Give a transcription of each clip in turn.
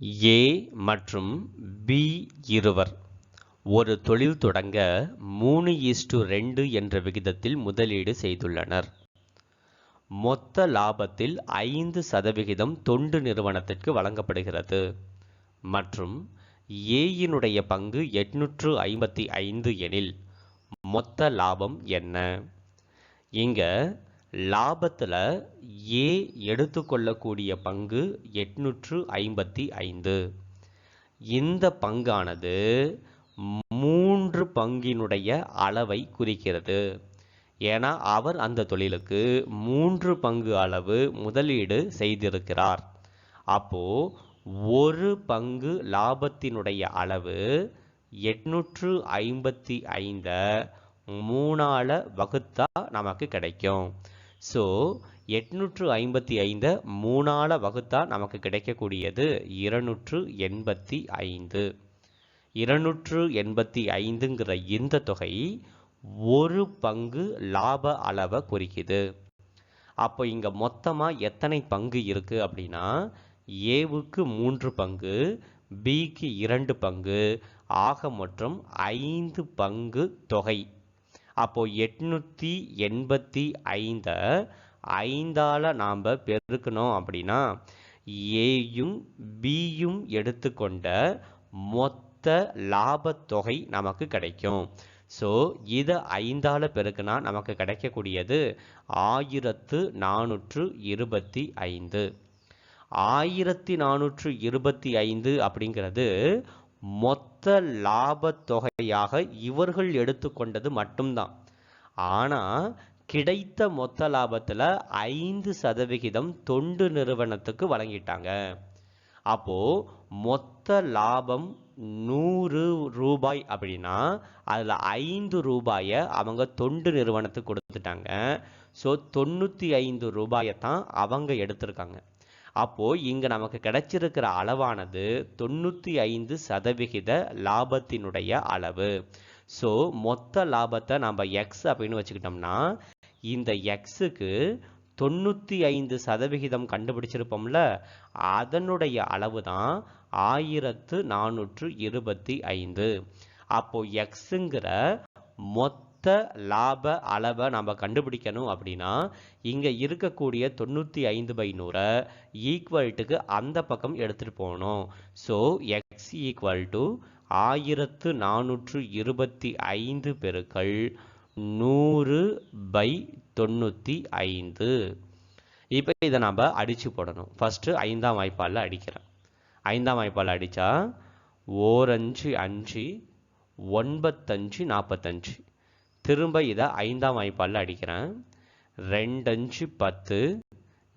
ஏ மற்றும் பி இருவர். ஒரு தொழில் தொடங்க மூணு ஈஸ்டு ரெண்டு என்ற விகிதத்தில் முதலீடு செய்துள்ளனர். மொத்த லாபத்தில் ஐந்து சதவிகிதம் தொண்டு நிறுவனத்திற்கு வழங்கப்படுகிறது. மற்றும் ஏயினுடைய பங்கு எட்நூற்று ஐம்பத்தி ஐந்து எனில் மொத்த லாபம் என்ன? இங்க லாபத்தில் ஏ எடுத்துக்கொள்ளக்கூடிய பங்கு எட்நூற்று ஐம்பத்தி ஐந்து. இந்த பங்கானது மூன்று பங்கினுடைய அளவை குறிக்கிறது. ஏன்னா அவர் அந்த தொழிலுக்கு மூன்று பங்கு அளவு முதலீடு செய்திருக்கிறார். அப்போ ஒரு பங்கு லாபத்தினுடைய அளவு எட்நூற்று ஐம்பத்தி ஐந்த மூணால வகுத்தா நமக்கு கிடைக்கும். ஸோ எட்நூற்று ஐம்பத்தி ஐந்தை மூணால வகுத்தால் நமக்கு கிடைக்கக்கூடியது இருநூற்று எண்பத்தி ஐந்து. இருநூற்று எண்பத்தி ஐந்துங்கிற இந்த தொகை ஒரு பங்கு லாப அளவை குறிக்குது. அப்போ இங்கே மொத்தமாக எத்தனை பங்கு இருக்குது அப்படின்னா ஏவுக்கு மூன்று பங்கு பிக்கு இரண்டு பங்கு ஆக மற்றும் ஐந்து பங்கு தொகை. அப்போது எட்நூற்றி எண்பத்தி ஐந்தை ஐந்தால் நாம் பெருக்கணும் அப்படின்னா ஏயும் பியும் எடுத்துக்கொண்ட மொத்த லாபத்தொகை நமக்கு கிடைக்கும். ஸோ இதை ஐந்தால் பெருக்குனா நமக்கு கிடைக்கக்கூடியது ஆயிரத்து நானூற்று இருபத்தி ஐந்து. ஆயிரத்தி நானூற்று இருபத்தி ஐந்து அப்படிங்கிறது மொத்த லாபத்தொகையாக இவர்கள் எடுத்துக்கொண்டது மட்டும்தான். ஆனால் கிடைத்த மொத்த லாபத்தில் ஐந்து சதவிகிதம் தொண்டு நிறுவனத்துக்கு வழங்கிட்டாங்க. அப்போ மொத்த லாபம் நூறு ரூபாய் அப்படின்னா அதில் ஐந்து ரூபாயை அவங்க தொண்டு நிறுவனத்துக்கு கொடுத்துட்டாங்க. ஸோ தொண்ணூற்றி ஐந்து ரூபாயை தான் அவங்க எடுத்திருக்காங்க. அப்போது இங்கே நமக்கு கிடைச்சிருக்கிற அளவானது தொண்ணூற்றி ஐந்து சதவிகித லாபத்தினுடைய அளவு. ஸோ மொத்த லாபத்தை நம்ம எக்ஸ் அப்படின்னு வச்சுக்கிட்டோம்னா இந்த எக்ஸுக்கு தொண்ணூற்றி ஐந்து சதவிகிதம் கண்டுபிடிச்சிருப்போம்ல அதனுடைய அளவு தான் ஆயிரத்து நானூற்று இருபத்தி ஐந்து. அப்போது எக்ஸுங்கிற மொத்த மொத்த லாப அளவை நம்ம கண்டுபிடிக்கணும் அப்படின்னா இங்கே இருக்கக்கூடிய தொண்ணூற்றி ஐந்து பை நூறை ஈக்குவல்ட்டுக்கு அந்த பக்கம் எடுத்துகிட்டு போகணும். ஸோ எக்ஸ் ஈக்குவல் டு ஆயிரத்து நானூற்று இருபத்தி ஐந்து பெருக்கள் நூறு பை தொண்ணூற்றி ஐந்து. இப்போ இதை நம்ம அடித்து போடணும். ஃபஸ்ட்டு ஐந்தாம் வாய்ப்பாலில் அடிக்கிறேன் ஐந்தாம் வாய்ப்பால் அடித்தா ஓரஞ்சு அஞ்சு ஒன்பத்தஞ்சு நாற்பத்தஞ்சு திரும்ப இதை ஐந்தாம் வாய்ப்பாலில் அடிக்கிறேன். ரெண்டஞ்சு பத்து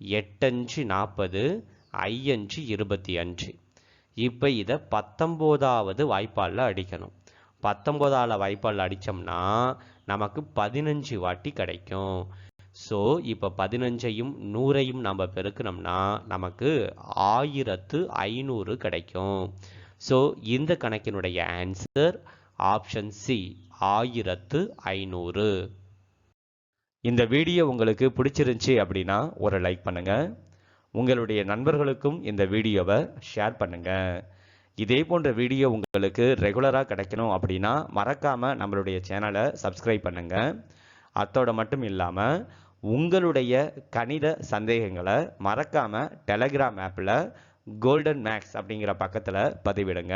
எட்டஞ்சு நாற்பது ஐயஞ்சு இருபத்தி அஞ்சு. இப்போ இதை பத்தொம்போதாவது வாய்ப்பாலில் அடிக்கணும். பத்தொம்போதாவது வாய்ப்பாலில் அடித்தோம்னா நமக்கு பதினஞ்சு வாட்டி கிடைக்கும். ஸோ இப்போ பதினஞ்சையும் நூறையும் நம்ம பெருக்கணும்னா நமக்கு ஆயிரத்து ஐநூறு கிடைக்கும். ஸோ இந்த கணக்கினுடைய ஆன்சர் ஆப்ஷன் சி ஆயிரத்து ஐநூறு. இந்த வீடியோ உங்களுக்கு பிடிச்சிருந்துச்சி அப்படின்னா ஒரு லைக் பண்ணுங்க. உங்களுடைய நண்பர்களுக்கும் இந்த வீடியோவை ஷேர் பண்ணுங்க. இதே போன்ற வீடியோ உங்களுக்கு ரெகுலராக கிடைக்கணும் அப்படின்னா மறக்காமல் நம்மளுடைய சேனலை சப்ஸ்கிரைப் பண்ணுங்க. அத்தோட மட்டும் இல்லாமல் உங்களுடைய கணித சந்தேகங்களை மறக்காமல் டெலகிராம் ஆப்பில் கோல்டன் மேக்ஸ் அப்படிங்கிற பக்கத்தில் பதிவிடுங்க.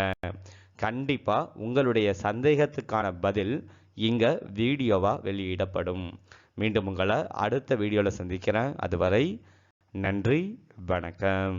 கண்டிப்பாக உங்களுடைய சந்தேகத்துக்கான பதில் இங்கே வீடியோவாக வெளியிடப்படும். மீண்டும் உங்களை அடுத்த வீடியோவில் சந்திக்கிறேன். அதுவரை நன்றி வணக்கம்.